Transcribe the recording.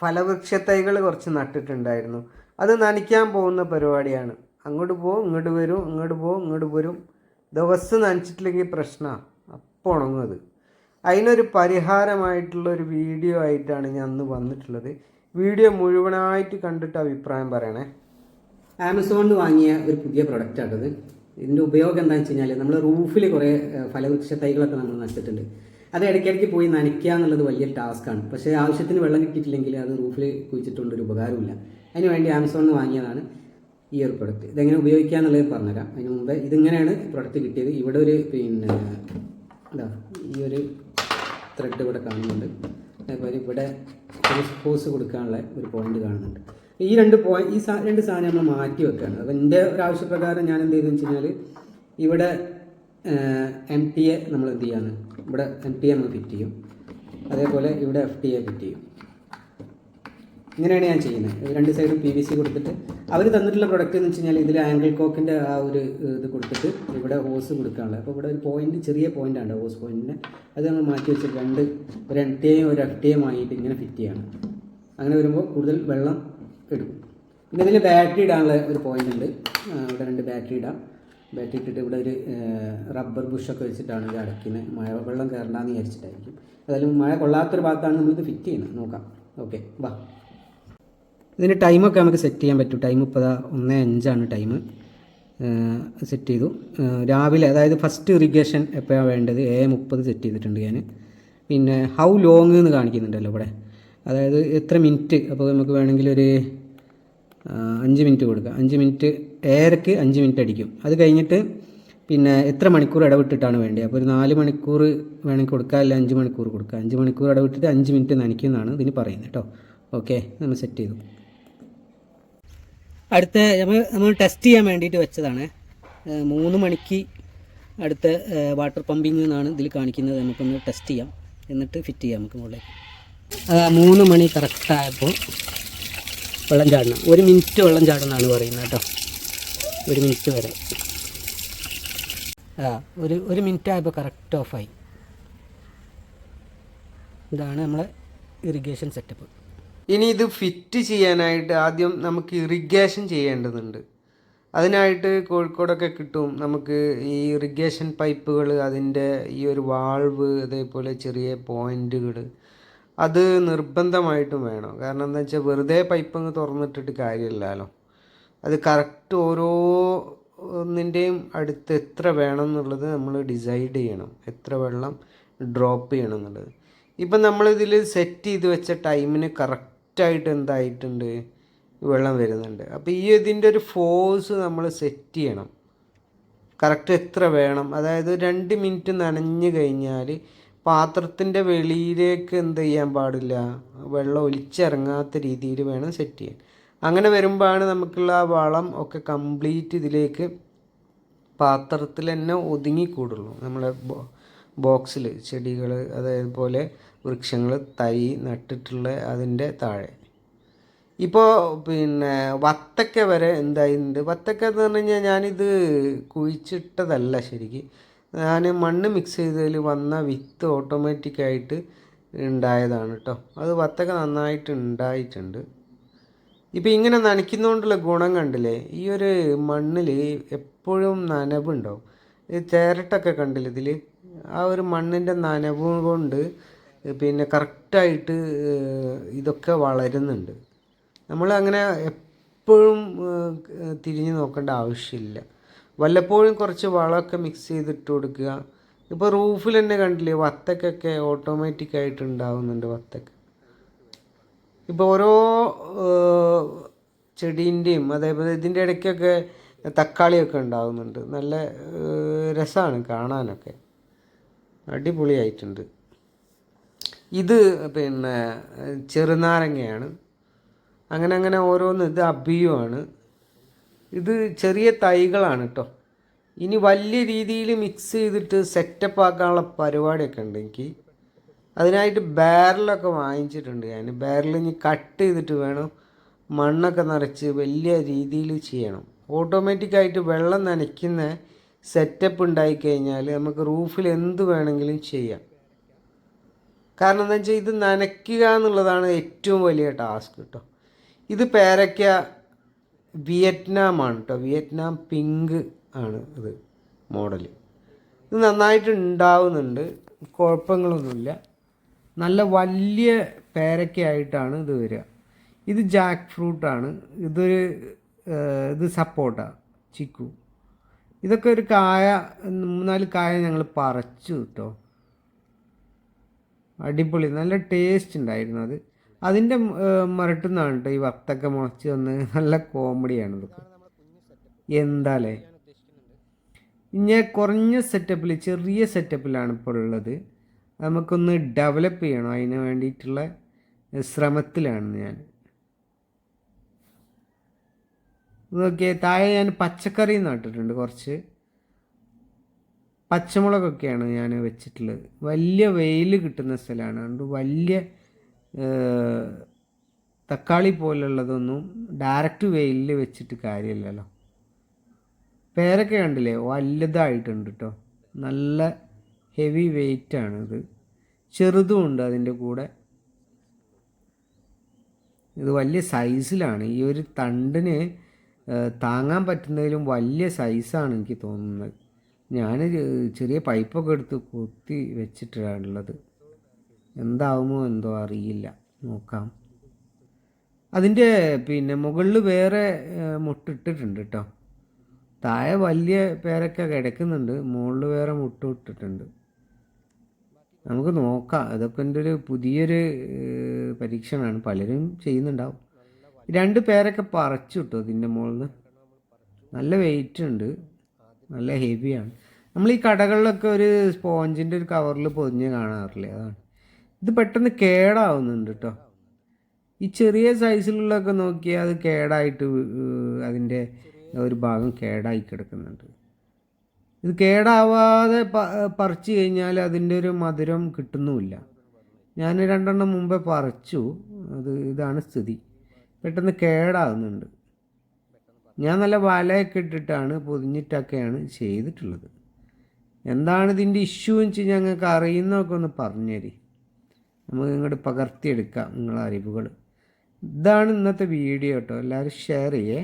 ഫലവൃക്ഷത്തൈകൾ കുറച്ച് നട്ടിട്ടുണ്ടായിരുന്നു. അത് നനയ്ക്കാൻ പോകുന്ന പരിപാടിയാണ്. അങ്ങോട്ട് പോകും ഇങ്ങോട്ട് വരും ഇങ്ങോട്ട് പോകും ഇങ്ങോട്ട് വരും. ദിവസം നനച്ചിട്ടില്ലെങ്കിൽ പ്രശ്നമാണ് അപ്പോൾ ഉണങ്ങും അത്. അതിനൊരു പരിഹാരമായിട്ടുള്ള ഒരു വീഡിയോ ആയിട്ടാണ് ഞാൻ അന്ന് വന്നിട്ടുള്ളത്. വീഡിയോ മുഴുവനായിട്ട് കണ്ടിട്ട് അഭിപ്രായം പറയണേ. ആമസോണിൽ വാങ്ങിയ ഒരു പുതിയ പ്രൊഡക്റ്റാണത് ഇതിന്റെ ഉപയോഗം എന്താണെന്ന് വെച്ച് കഴിഞ്ഞാൽ നമ്മൾ റൂഫിൽ കുറേ ഫലവൃക്ഷ തൈകളൊക്കെ നമ്മൾ നട്ടിട്ടുണ്ട്. അത് ഇടയ്ക്കിടയ്ക്ക് പോയി നനയ്ക്കുക എന്നുള്ളത് വലിയ ടാസ്ക്കാണ് പക്ഷേ ആവശ്യത്തിന് വെള്ളം കിട്ടിയിട്ടില്ലെങ്കിൽ അത് റൂഫിൽ കുഴിച്ചിട്ടുണ്ട് ഒരു ഉപകാരമില്ല അതിനുവേണ്ടി ആമസോണിൽ നിന്ന് വാങ്ങിയതാണ് ഈ ഒരു പ്രൊഡക്റ്റ് ഇതെങ്ങനെ ഉപയോഗിക്കുക എന്നുള്ളത് പറഞ്ഞുതരാം. അതിന് മുമ്പ് ഇതിങ്ങനെയാണ് പ്രൊഡക്റ്റ് കിട്ടിയത്. ഇവിടെ ഒരു പിന്നെ എന്താ ഈ ഒരു ത്രെഡ് ഇവിടെ കാണുന്നുണ്ട്. അതേപോലെ ഇവിടെ ഹോസ് കൊടുക്കാനുള്ള ഒരു പോയിന്റ് കാണുന്നുണ്ട്. ഈ രണ്ട് പോയിന്റ് ഈ സാ- രണ്ട് സാധനം നമ്മൾ മാറ്റി വെക്കുകയാണ്. അപ്പോൾ എന്റെ ഒരു ആവശ്യപ്രകാരം ഞാൻ എന്ത് ചെയ്തെന്ന് വെച്ച് കഴിഞ്ഞാൽ ഇവിടെ എം ടി എ നമ്മൾ എന്ത് ചെയ്യാണ് ഇവിടെ എം ടി എം ഫിറ്റ് ചെയ്യും. അതേപോലെ ഇവിടെ എഫ് ടി എ ഫിറ്റ് ചെയ്യും. ഇങ്ങനെയാണ് ഞാൻ ചെയ്യുന്നത്. രണ്ട് സൈഡും പി വി സി കൊടുത്തിട്ട് അവർ തന്നിട്ടുള്ള പ്രൊഡക്റ്റ് എന്ന് വെച്ച് കഴിഞ്ഞാൽ ഇതിൽ ആംഗിൾ കോക്കിന്റെ ആ ഒരു ഇത് കൊടുത്തിട്ട് ഇവിടെ ഹോസ് കൊടുക്കാനുള്ളത്. അപ്പോൾ ഇവിടെ ഒരു പോയിന്റ് ചെറിയ പോയിന്റ് ആണ് ഹോസ് പോയിന്റിന് അത് നമ്മൾ മാറ്റി വെച്ച് രണ്ട് ഒരു എൻ ടി എയും ഒരു എഫ് ടി എയും ആയിട്ട് ഇങ്ങനെ ഫിറ്റ് ചെയ്യണം. അങ്ങനെ വരുമ്പോൾ കൂടുതൽ വെള്ളം എടുക്കും. പിന്നെ ഇതിൽ ബാറ്ററി ഇടാനുള്ള ഒരു പോയിന്റ് ഉണ്ട്. ഇവിടെ രണ്ട് ബാറ്ററി ഇടാം. ബാറ്ററി ഇട്ടിട്ട് ഇവിടെ ഒരു റബ്ബർ ബുഷൊക്കെ വെച്ചിട്ടാണ് ഇത് അടയ്ക്കുന്നത്. മഴ വെള്ളം കയറണ്ടെന്ന് വിചാരിച്ചിട്ടായിരിക്കും. ഏതായാലും മഴ കൊള്ളാത്തൊരു ഭാഗത്താണ് നമ്മളിത് ഫിറ്റ് ചെയ്യുന്നത്. നോക്കാം. ഓക്കെ വാ. ഇതിന് ടൈമൊക്കെ നമുക്ക് സെറ്റ് ചെയ്യാൻ പറ്റും. ടൈം ഇപ്പോൾ ഒന്ന് അഞ്ചാണ് ടൈം സെറ്റ് ചെയ്തു. രാവിലെ അതായത് ഫസ്റ്റ് ഇറിഗേഷൻ എപ്പോഴാണ് വേണ്ടത്? എ മുപ്പത് സെറ്റ് ചെയ്തിട്ടുണ്ട് ഞാൻ പിന്നെ ഹൗ ലോങ് എന്ന് കാണിക്കുന്നുണ്ടല്ലോ ഇവിടെ. അതായത് എത്ര മിനിറ്റ് അപ്പോൾ നമുക്ക് വേണമെങ്കിൽ ഒരു അഞ്ച് മിനിറ്റ് കൊടുക്കുക. അഞ്ച് മിനിറ്റ് ഏരക്ക് അഞ്ച് മിനിറ്റ് അടിക്കും. അത് കഴിഞ്ഞിട്ട് പിന്നെ എത്ര മണിക്കൂർ ഇടവിട്ടിട്ടാണ് വേണ്ടത്? അപ്പോൾ ഒരു നാല് മണിക്കൂർ വേണമെങ്കിൽ കൊടുക്കുക അല്ല അഞ്ച് മണിക്കൂർ കൊടുക്കുക. അഞ്ച് മണിക്കൂർ ഇടവിട്ടിട്ട് അഞ്ച് മിനിറ്റ് നനയ്ക്കുന്നതാണ് ഇതിന് പറയുന്നത് കേട്ടോ ഓക്കെ നമ്മൾ സെറ്റ് ചെയ്തു. അടുത്ത നമ്മൾ നമ്മൾ ടെസ്റ്റ് ചെയ്യാൻ വേണ്ടിയിട്ട് വെച്ചതാണ്. മൂന്ന് മണിക്ക് അടുത്ത വാട്ടർ പമ്പിങ് എന്നാണ് ഇതിൽ കാണിക്കുന്നത്. നമുക്കൊന്ന് ടെസ്റ്റ് ചെയ്യാം. എന്നിട്ട് ഫിറ്റ് ചെയ്യാം നമുക്ക് മുകളിലേക്ക്. മൂന്ന് മണി കറക്റ്റായപ്പോൾ വെള്ളം ചാടണം ഒരു മിനിറ്റ് വെള്ളം ചാടുന്നതാണ് പറയുന്നത് കേട്ടോ. ഒരു മിനിറ്റ് വരെ. ആ ഒരു ഒരു മിനിറ്റ് ആയപ്പോൾ കറക്റ്റ് ഓഫായി ഇതാണ് നമ്മളെ ഇറിഗേഷൻ സെറ്റപ്പ് ഇനി ഇത് ഫിറ്റ് ചെയ്യാനായിട്ട് ആദ്യം നമുക്ക് ഇറിഗേഷൻ ചെയ്യേണ്ടതുണ്ട്. അതിനായിട്ട് കോഴിക്കോടൊക്കെ കിട്ടും നമുക്ക് ഈ ഇറിഗേഷൻ പൈപ്പുകൾ അതിന്റെ ഈ ഒരു വാൾവ് അതേപോലെ ചെറിയ പോയിന്റുകൾ അത് നിർബന്ധമായിട്ടും വേണം. കാരണം എന്താ വെച്ചാൽ വെറുതെ പൈപ്പ് അങ്ങ് തുറന്നിട്ടിട്ട് കാര്യമില്ലല്ലോ. അത് കറക്റ്റ് ഓരോ ഒന്നിന്റെയും അടുത്ത് എത്ര വേണം എന്നുള്ളത് നമ്മൾ ഡിസൈഡ് ചെയ്യണം. എത്ര വെള്ളം ഡ്രോപ്പ് ചെയ്യണം എന്നുള്ളത് ഇപ്പം നമ്മളിതിൽ സെറ്റ് ചെയ്ത് വെച്ച ടൈമിന് കറക്റ്റായിട്ട് എന്തായിട്ടുണ്ട്? വെള്ളം വരുന്നുണ്ട്. അപ്പോൾ ഈ ഇതിന്റെ ഒരു ഫോഴ്സ് നമ്മൾ സെറ്റ് ചെയ്യണം. കറക്റ്റ് എത്ര വേണം? അതായത് രണ്ട് മിനിറ്റ് നനഞ്ഞു കഴിഞ്ഞാൽ പാത്രത്തിന്റെ വെളിയിലേക്ക് എന്ത് ചെയ്യാൻ പാടില്ല? വെള്ളം ഒലിച്ചിറങ്ങാത്ത രീതിയിൽ വേണം സെറ്റ് ചെയ്യാൻ. അങ്ങനെ വരുമ്പോഴാണ് നമുക്കുള്ള ആ വളം ഒക്കെ കംപ്ലീറ്റ് ഇതിലേക്ക് പാത്രത്തിൽ തന്നെ ഒതുങ്ങിക്കൂടുള്ളൂ നമ്മളെ ബോക്സിൽ ചെടികൾ അതേപോലെ വൃക്ഷങ്ങൾ തൈ നട്ടിട്ടുള്ള അതിന്റെ താഴെ. ഇപ്പോൾ പിന്നെ വത്തക്ക വരെ എന്തായിട്ടുണ്ട് വത്തക്ക എന്ന് പറഞ്ഞു കഴിഞ്ഞാൽ ഞാനിത് കുഴിച്ചിട്ടതല്ല ശരിക്ക്. ഞാൻ മണ്ണ് മിക്സ് ചെയ്തതിൽ വന്ന വിത്ത് ഓട്ടോമാറ്റിക്കായിട്ട് ഉണ്ടായതാണ് കേട്ടോ അത് വത്തക്ക നന്നായിട്ട് ഉണ്ടായിട്ടുണ്ട്. ഇപ്പം ഇങ്ങനെ നനയ്ക്കുന്നതുകൊണ്ടുള്ള ഗുണം കണ്ടില്ലേ? ഈ ഒരു മണ്ണിൽ എപ്പോഴും നനവുണ്ടാവും ഈ ചേരട്ടൊക്കെ കണ്ടില്ല ഇതിൽ ആ ഒരു മണ്ണിന്റെ നനവ് കൊണ്ട് പിന്നെ കറക്റ്റായിട്ട് ഇതൊക്കെ വളരുന്നുണ്ട്. നമ്മൾ അങ്ങനെ എപ്പോഴും തിരിഞ്ഞു നോക്കേണ്ട ആവശ്യമില്ല. വല്ലപ്പോഴും കുറച്ച് വളമൊക്കെ മിക്സ് ചെയ്തിട്ട് കൊടുക്കുക. ഇപ്പോൾ റൂഫിൽ തന്നെ കണ്ടില്ലേ വത്തക്കൊക്കെ ഓട്ടോമാറ്റിക് ആയിട്ട് ഉണ്ടാവുന്നുണ്ട് വത്തക്ക. ഇപ്പോൾ ഓരോ ചെടീന്റെയും അതേപോലെ ഇതിന്റെ ഇടയ്ക്കൊക്കെ തക്കാളിയൊക്കെ ഉണ്ടാകുന്നുണ്ട് നല്ല രസമാണ് കാണാനൊക്കെ. അടിപൊളിയായിട്ടുണ്ട്. ഇത് പിന്നെ ചെറുനാരങ്ങയാണ്. അങ്ങനെ അങ്ങനെ ഓരോന്ന് ഇത് അബിയുമാണ്. ഇത് ചെറിയ തൈകളാണ് കേട്ടോ ഇനി വലിയ രീതിയിൽ മിക്സ് ചെയ്തിട്ട് സെറ്റപ്പ് ആക്കാനുള്ള പരിപാടിയൊക്കെ ഉണ്ട് എനിക്ക്. അതിനായിട്ട് ബാരലൊക്കെ വാങ്ങിച്ചിട്ടുണ്ട് ഞാൻ ബാരൽ ഇനി കട്ട് ചെയ്തിട്ട് വേണം മണ്ണൊക്കെ നിറച്ച് വലിയ രീതിയിൽ ചെയ്യണം. ഓട്ടോമാറ്റിക്കായിട്ട് വെള്ളം നനയ്ക്കുന്ന സെറ്റപ്പ് ഉണ്ടായിക്കഴിഞ്ഞാൽ നമുക്ക് റൂഫിൽ എന്ത് വേണമെങ്കിലും ചെയ്യാം. കാരണം എന്താ വെച്ചാൽ ഇത് നനയ്ക്കുക എന്നുള്ളതാണ് ഏറ്റവും വലിയ ടാസ്ക് കേട്ടോ ഇത് പേരയ്ക്ക വിയറ്റ്നാം ആണ് കേട്ടോ വിയറ്റ്നാം പിങ്ക് ആണ് ഇത് മോഡൽ. ഇത് നന്നായിട്ട് ഉണ്ടാവുന്നുണ്ട് കുഴപ്പങ്ങളൊന്നുമില്ല. നല്ല വലിയ പേരക്കായിട്ടാണ് ഇത് വരിക. ഇത് ജാക്ക് ഫ്രൂട്ടാണ് ഇതൊരു ഇത് സപ്പോട്ട ചിക്കു. ഇതൊക്കെ ഒരു കായ മൂന്നാൽ കായ ഞങ്ങൾ പറിച്ചു കേട്ടോ അടിപൊളി. നല്ല ടേസ്റ്റ് ഉണ്ടായിരുന്നു അത്. അതിന്റെ മരട്ടുന്നാണ് കേട്ടോ ഈ വത്തക്ക മുളച്ച് വന്ന് നല്ല കോമഡിയാണ് ഇതൊക്കെ. എന്താലേ? ഇങ്ങനെ കുറഞ്ഞ സെറ്റപ്പിൽ ചെറിയ സെറ്റപ്പിലാണ് ഇപ്പോൾ ഉള്ളത്. നമുക്കൊന്ന് ഡെവലപ്പ് ചെയ്യണം. അതിന് വേണ്ടിയിട്ടുള്ള ശ്രമത്തിലാണ് ഞാൻ. നോക്കിയേ താഴെ ഞാൻ പച്ചക്കറി നട്ടിട്ടുണ്ട് കുറച്ച്. പച്ചമുളകൊക്കെയാണ് ഞാൻ വെച്ചിട്ടുള്ളത്. വലിയ വെയിൽ കിട്ടുന്ന സ്ഥലമാണ് അതുകൊണ്ട് വലിയ തക്കാളി പോലുള്ളതൊന്നും ഡയറക്റ്റ് വെയിലിൽ വെച്ചിട്ട് കാര്യമില്ലല്ലോ. പേരൊക്കെ കണ്ടില്ലേ? വലുതായിട്ടുണ്ട് കേട്ടോ നല്ല ഹെവി വെയിറ്റ് ആണ് ഇത്. ചെറുതും ഉണ്ട് അതിന്റെ കൂടെ. ഇത് വലിയ സൈസിലാണ് ഈ ഒരു തണ്ടിന് താങ്ങാൻ പറ്റുന്നതിലും വലിയ സൈസാണ് എനിക്ക് തോന്നുന്നത്. ഞാൻ ചെറിയ പൈപ്പൊക്കെ എടുത്ത് കുത്തി വെച്ചിട്ടാണുള്ളത് എന്താവുമോ എന്തോ അറിയില്ല. നോക്കാം. അതിന്റെ പിന്നെ മുകളിൽ വേറെ മുട്ടിട്ടിട്ടുണ്ട് കേട്ടോ താഴെ വലിയ പേരൊക്കെ കിടക്കുന്നുണ്ട്. മുകളിൽ വേറെ മുട്ട ഇട്ടിട്ടുണ്ട്. നമുക്ക് നോക്കാം. അതൊക്കെ എന്റെ ഒരു പുതിയൊരു പരീക്ഷണമാണ്. പലരും ചെയ്യുന്നുണ്ടാവും. രണ്ട് പേരൊക്കെ പറിച്ചു കിട്ടും ഇതിന്റെ മുകളിൽ നല്ല വെയിറ്റ് ഉണ്ട്. നല്ല ഹെവിയാണ് നമ്മൾ ഈ കടകളിലൊക്കെ ഒരു സ്പോഞ്ചിന്റെ ഒരു കവറിൽ പൊതിഞ്ഞ് കാണാറില്ലേ? അതാണ്. ഇത് പെട്ടെന്ന് കേടാവുന്നുണ്ട് കേട്ടോ ഈ ചെറിയ സൈസിലുള്ളതൊക്കെ നോക്കിയാൽ അത് കേടായിട്ട് അതിന്റെ ഒരു ഭാഗം കേടായി കിടക്കുന്നുണ്ട്. ഇത് കേടാവാതെ പറിച്ചു കഴിഞ്ഞാൽ അതിന്റെ ഒരു മധുരം കിട്ടുന്നുമില്ല. ഞാൻ രണ്ടെണ്ണം മുമ്പേ പറിച്ചു. അത് ഇതാണ് സ്ഥിതി. പെട്ടെന്ന് കേടാകുന്നുണ്ട് ഞാൻ നല്ല വലയൊക്കെ ഇട്ടിട്ടാണ് പൊതിഞ്ഞിട്ടൊക്കെയാണ് ചെയ്തിട്ടുള്ളത്. എന്താണ് ഇതിന്റെ ഇഷ്യൂ എന്ന് വെച്ച് ഞങ്ങൾക്ക് അറിയുന്നതൊക്കെ ഒന്ന് പറഞ്ഞുതരി നമുക്ക് ഇങ്ങോട്ട് പകർത്തിയെടുക്കാം നിങ്ങളെ അറിവുകൾ. ഇതാണ് ഇന്നത്തെ വീഡിയോ കേട്ടോ എല്ലാവരും ഷെയർ ചെയ്യേ.